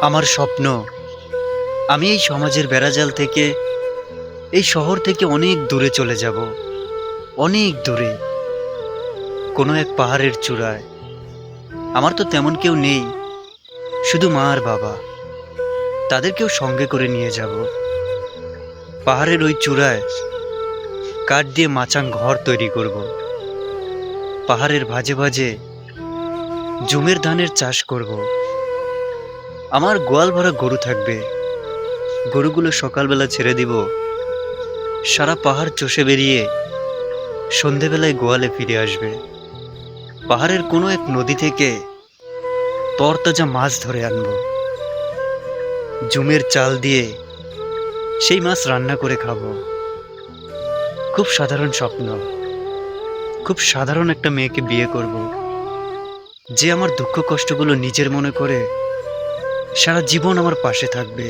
আমার স্বপ্ন। আমি এই সমাজের বেড়াজাল থেকে, এই শহর থেকে অনেক দূরে চলে যাব। অনেক দূরে। কোনো এক পাহাড়ের চূড়ায়। আমার তো তেমন কেউ নেই। শুধু মা আর বাবা। তাদেরকেও সঙ্গে করে নিয়ে যাব। পাহাড়ের ওই চূড়ায় কাঠ দিয়ে মাচাং ঘর তৈরি করব। পাহাড়ের ভাজে ভাজে জুমের ধানের চাষ করব। আমার গোয়াল ভরা গরু থাকবে। গরুগুলো সকালবেলা ছেড়ে দিব। সারা পাহাড় চষে বেরিয়ে সন্ধেবেলায় গোয়ালে ফিরে আসবে। পাহাড়ের কোনো এক নদী থেকে তরতাজা মাছ ধরে আনব। জুমের চাল দিয়ে সেই মাছ রান্না করে খাব। খুব সাধারণ স্বপ্ন। খুব সাধারণ একটা মেয়েকে বিয়ে করব। যে আমার দুঃখ কষ্টগুলো নিজের মনে করে সারা জীবন আমার পাশে থাকবে।